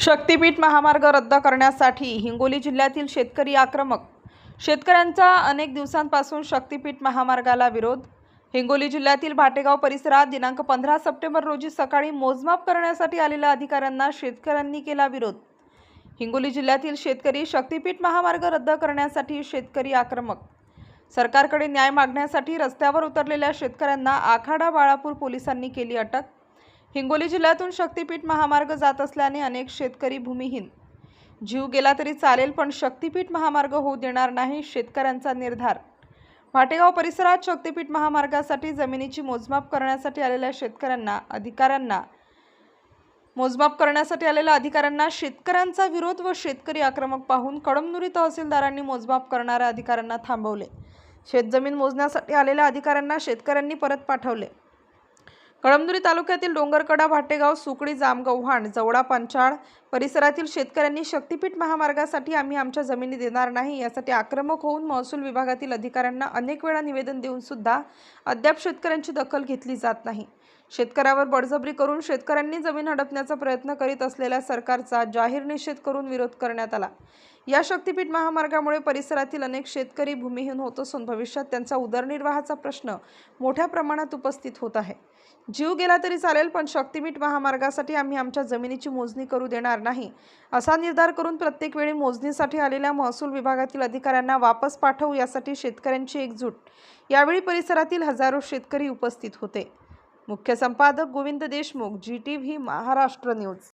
शक्तीपीठ महामार्ग रद्द करण्यासाठी हिंगोली जिल्ह्यातील शेतकरी आक्रमक. शेतकऱ्यांचा अनेक दिवसांपासून शक्तीपीठ महामार्गाला विरोध. हिंगोली जिल्ह्यातील भाटेगाव परिसरात दिनांक पंधरा सप्टेंबर रोजी सकाळी मोजमाप करण्यासाठी आलेल्या अधिकाऱ्यांना शेतकऱ्यांनी केला विरोध. हिंगोली जिल्ह्यातील शेतकरी शक्तीपीठ महामार्ग रद्द करण्यासाठी शेतकरी आक्रमक. सरकारकडे न्याय मागण्यासाठी रस्त्यावर उतरलेल्या शेतकऱ्यांना आखाडा बाळापूर पोलिसांनी केली अटक. हिंगोली जिल्ह्यातून शक्तीपीठ महामार्ग जात असल्याने अनेक शेतकरी भूमिहीन. जीव गेला तरी चालेल पण शक्तीपीठ महामार्ग होऊ देणार नाही शेतकऱ्यांचा निर्धार. भाटेगाव परिसरात शक्तीपीठ महामार्गासाठी जमिनीची मोजमाप करण्यासाठी आलेल्या शेतकऱ्यांना अधिकाऱ्यांना मोजमाप करण्यासाठी आलेल्या अधिकाऱ्यांना शेतकऱ्यांचा विरोध व शेतकरी आक्रमक पाहून कळमनुरी तहसीलदारांनी मोजमाप करणाऱ्या अधिकाऱ्यांना थांबवले. शेतजमीन मोजण्यासाठी आलेल्या अधिकाऱ्यांना शेतकऱ्यांनी परत पाठवले. कळमनुरी तालुक्यातील डोंगरकडा भाटेगाव सुकडी जामगव्हाण जवळा पंचाळ परिसरातील शेतकऱ्यांनी शक्तीपीठ महामार्गासाठी आम्ही आमच्या जमिनी देणार नाही यासाठी आक्रमक होऊन महसूल विभागातील अधिकाऱ्यांना अनेक वेळा निवेदन देऊन सुद्धा अद्याप शेतकऱ्यांची दखल घेतली जात नाही. शेतकऱ्यावर बळजबरी करून शेतकऱ्यांनी जमीन हडपण्याचा प्रयत्न करीत असलेल्या सरकारचा जाहीर निषेध करून विरोध करण्यात आला. या शक्तीपीठ महामार्गामुळे परिसरातील अनेक शेतकरी भूमिहीन होत असून भविष्यात त्यांचा उदरनिर्वाहाचा प्रश्न मोठ्या प्रमाणात उपस्थित होत आहे. जीव गेला तरी चालेल पण शक्तीपीठ महामार्गासाठी आम्ही आमच्या जमिनीची मोजणी करू देणार नाही असा निर्धार करून प्रत्येक वेळी मोजणीसाठी आलेल्या महसूल विभागातील अधिकाऱ्यांना वापस पाठवू यासाठी शेतकऱ्यांची एकजूट. यावेळी परिसरातील हजारो शेतकरी उपस्थित होते. मुख्य संपादक Govind Deshmukh ji T V Maharashtra news